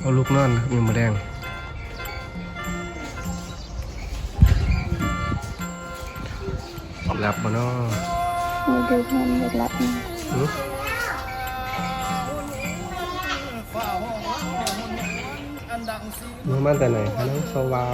เอาลูกนอนนะครับมีหมูแดงหลับมาเนาะมีดูนอนเด็กรับนะหึมาแต่ไหนคะน้องสวา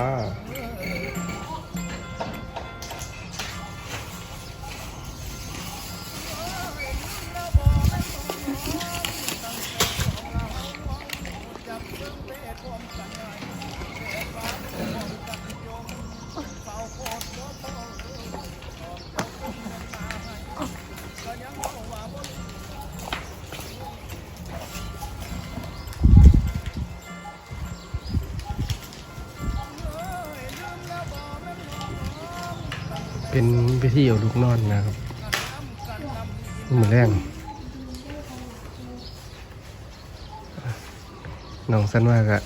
เป็นพิธีเอาลูกนอนนะครับหมือแรงน้องสันว่ากะ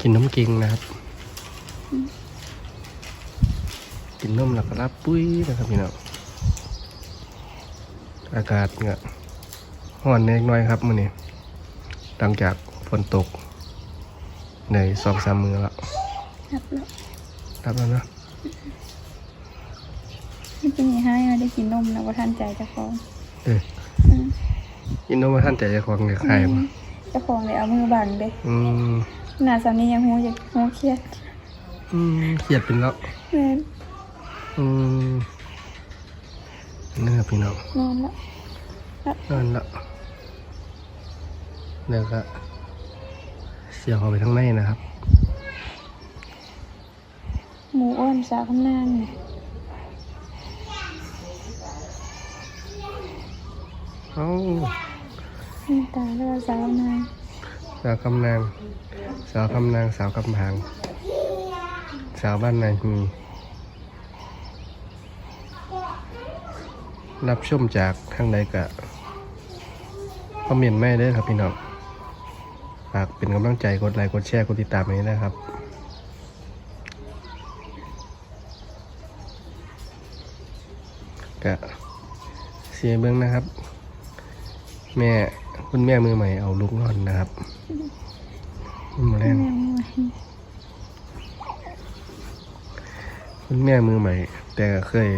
กินน้ำเก่งนะครับ กินนมแล้วก็รับปุ้ยนะครับพี่น้องอากาศเงะร้อนเล็กน้อยครับมื้อนี้หลังจากฝนตก ในสองสามมือแล้วรับแล้วรับแล้วเนอะ ไม่กินอย่างให้นะได้กินนมนะว่าทันใจเจ้าของเอ้ยอืมยินดีว่าท่านใจจะควงเด็กใครมาเจ้าของเลยเอามือบังเด้อืมหน้าสามียังหูอยากหูเครียด อืมเครียดเป็นแล้วแม่นอืมเนื้อพี่น้องนอนละนั่นละแล้วก็เสียบเข้าไปข้างในนะครับ หมูอ้วนสาวข้างหน้าเนี่ย เอ้าน้ำตาแล้วสาวข้างสาวกำนางสาวกำนางสาวกำพางสาวบ้านนายมีรับชมจากทางใดกะคอมเมนต์ไม่ได้ครับพี่น้องฝากเป็นกำลังใจกดไลค์กดแชร์กดติดตามนี้นะครับกะเสียเบิ้องนะครับ แม่คุณแม่มือใหม่เอาลูกนอนนะครับมาแรงแม่คุณแม่มือใหม่ แต่เคย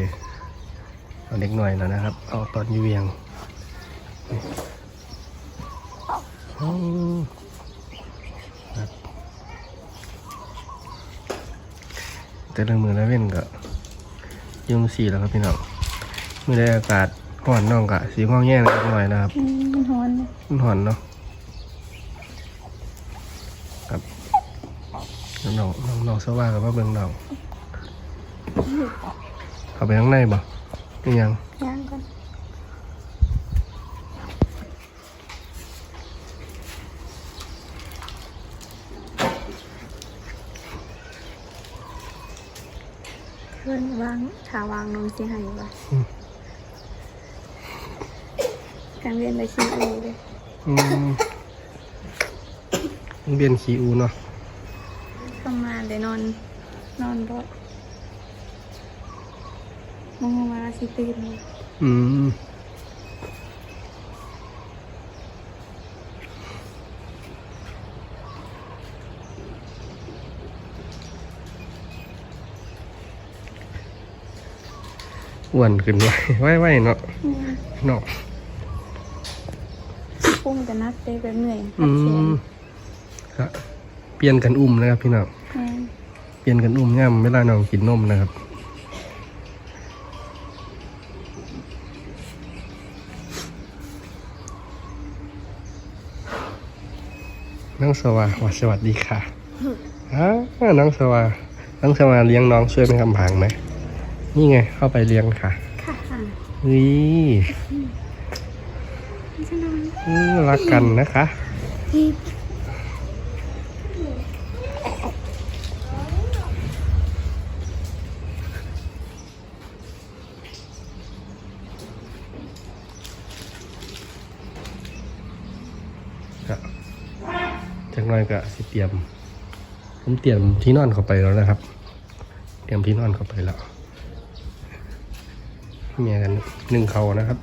เอาเด็กหน่อยแล้วนะครับ เอาตอนอยูเวียงแต่ละมือละเว้นก็ยุ่งสี่แล้วครับพี่น้องมือได้อากาศ ห่อนน้องกะสีห้องแย่งเล็กน้อยนะครับอืมมันฮ้อนเลยมันหอนเนาะครับน้องน้องน้องน้องสว่ากับว่าเบิ่งน้องเข้าไปข้างในบ่นี่ยังย่างก่อนเพื่อนวางถาวางนมสิให้บ่ การเรียนไปคิดเองเลยอืมมันเบียนขี้อูเนาะเข้ามาเดี๋ยวนอน นอนบ่มองมาสิตื่นเลยอืมอ้วนขึ้นไว้ไว้ไว้เนาะอืมเนาะ พุ่งจะนัดเต้ไปเหนื่อยอืพัดแขนมครับเปลี่ยนกันอุ้มนะครับ พี่น้องแม่นเปลี่ยนกันอุ้มย่ำเวลาน้องกินนมนะครับน้องสวาวัสวัสดีค่ะอ้าน้องสวาน้องสวาเลี้ยงน้องช่วยเป็นคำพังไหมนี่ไงเข้าไปเลี้ยงค่ะ ค่ะค่ะนี่จะนอนอืม รักกันนะคะ จากหน้อยก็สิเตรียม ผมเตรียมที่นอนเข้าไปแล้วนะครับ เตรียมที่นอนเข้าไปแล้วเมียกันหนึ่งเขานะครับ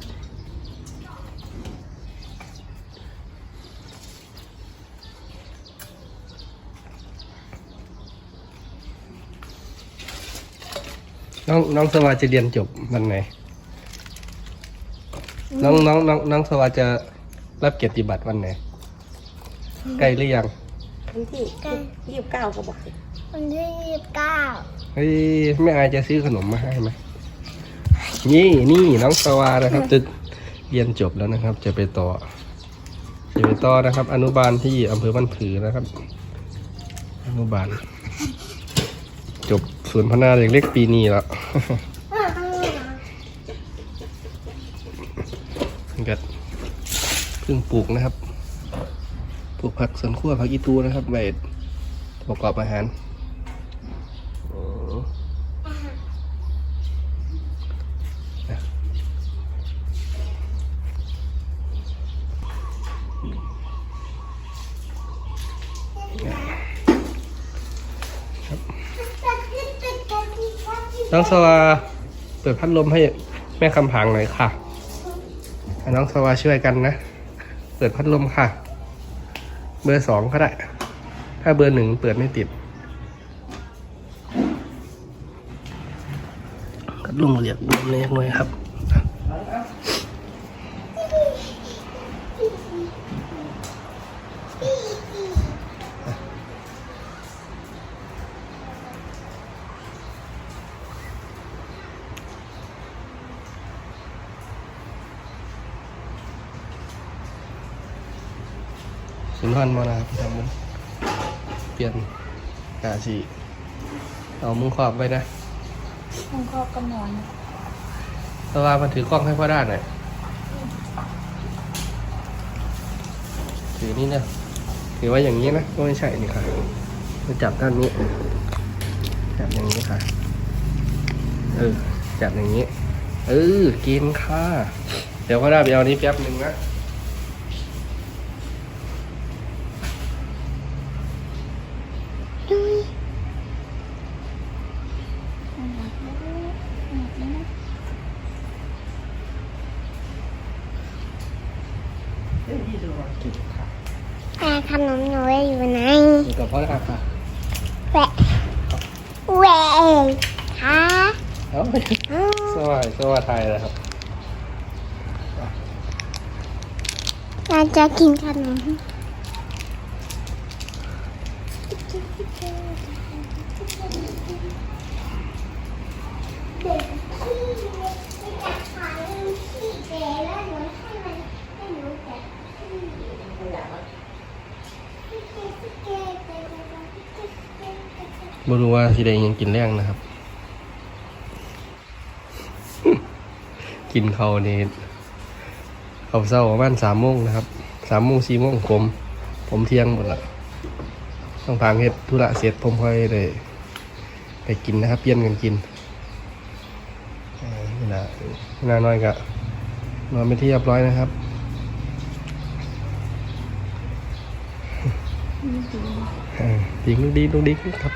น้องน้องสวาจะเรียนจบวันไหน น้องน้องน้องน้องสวาจะรับเกียรติบัตรวันไหน ใกล้หรือยัง วันที่ยี่สิบเก้าก็บอกสิวันที่ยี่สิบเก้าเฮ้ยแม่อายจะซื้อขนมมาให้ไหมนี่นี่น้องสวานะครับจะเรียนจบแล้วนะครับ จะไปต่อจะไปต่อนะครับ อนุบาลที่อำเภอบ้านผือนะครับ อนุบาลจบ ศูนย์พัฒนาเด็กเล็กปีนี้แล้วกัดเพิ่งปลูกนะครับ ปลูกผักสวนครัวผักอีตูนะครับไว้ประกอบอาหาร น้องสวาเปิดพัดลมให้แม่คำผางหน่อยค่ะน้องสวาช่วยกันนะ เปิดพัดลมค่ะ เบอร์สองก็ได้ ถ้าเบอร์หนึ่งเปิดไม่ติดพัดลมเรียบลมเล็กน้อยครับ สุนทรมาแล้วครับทำมุ้งเปลี่ยนกาสีเอามุ้งขอบไว้นะห้องครอบกันนอนเพราะว่ามันถือกล้องให้พ่อด้านหน่อยถือนี่นะถือว่าอย่างนี้นะก็ไม่ใช่นี่ค่ะจะจับด้านนี้ จับอย่างนี้ค่ะ เออ จับอย่างนี้ เออกินค่ะ เดี๋ยวพ่อด้าไปเอานี้แป๊บหนึ่งนะ แต่ขนมหนูอยู่ไหนอยู่กับพ่อด้าค่ะแหวะแหวะค่ะเอาไปสวัสดีสวัสดีไทยนะครับเราจะกินขนม บรู้ว่าสิได้ยังกินแรงนะครับ กินเขาวนี่เขาเศร้าประมาณสามโมงนะครับสามโมงสี่โมงผม ผมเที่ยงหมดละต้องพางเฮ็ดธุระเสร็จผมค่อยเลยไปกินนะครับเปลี่ยนกันกินเอ่อเวลาเวลาน้อยกะนอนไปนที่เรียบร้อยนะครับเออดิงลูกดีลูกดีครับ